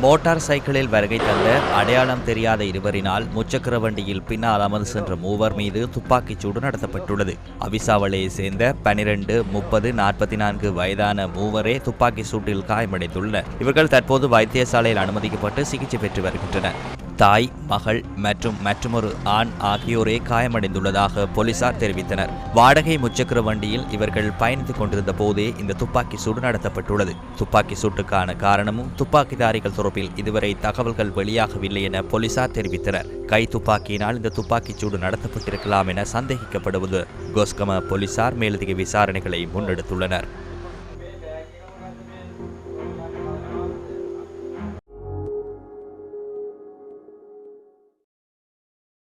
Motor சைக்கிளில் வருகை தந்த அடையாளம் தெரியாத இருவரினால் முச்சக்கர வண்டியில் பின்னால் அமர்ந்து சென்ற மூவர் மீது துப்பாக்கிச் சூடு நடத்தப்பட்டுள்ளது. அவிசாவளையை சேர்ந்த பனிரெண்டு முப்பது நாற்பத்தி நான்கு வயதான மூவரே துப்பாக்கி சூட்டில் காயமடைந்துள்ளனர். இவர்கள் தற்போது வைத்தியசாலையில் அனுமதிக்கப்பட்டு சிகிச்சை பெற்று வருகின்றனர். தாய் மகள் மற்றும் மற்றொரு ஆண் ஆகியோரே காயமடைந்துள்ளதாக போலீசார் தெரிவித்தனர். வாடகை முச்சக்கர வண்டியில் இவர்கள் பயணித்துக் கொண்டிருந்த போதே இந்த துப்பாக்கி சூடு நடத்தப்பட்டுள்ளது. துப்பாக்கி சூட்டுக்கான காரணமும் துப்பாக்கிதாரிகள் தொடர்பில் இதுவரை தகவல்கள் வெளியாகவில்லை என போலீசார் தெரிவித்தனர். கை துப்பாக்கியினால் இந்த துப்பாக்கிச் சூடு நடத்தப்பட்டிருக்கலாம் என சந்தேகிக்கப்படுவது கோஸ்கம போலீசார் மேலதிக விசாரணைகளை முன்னெடுத்துள்ளனர்.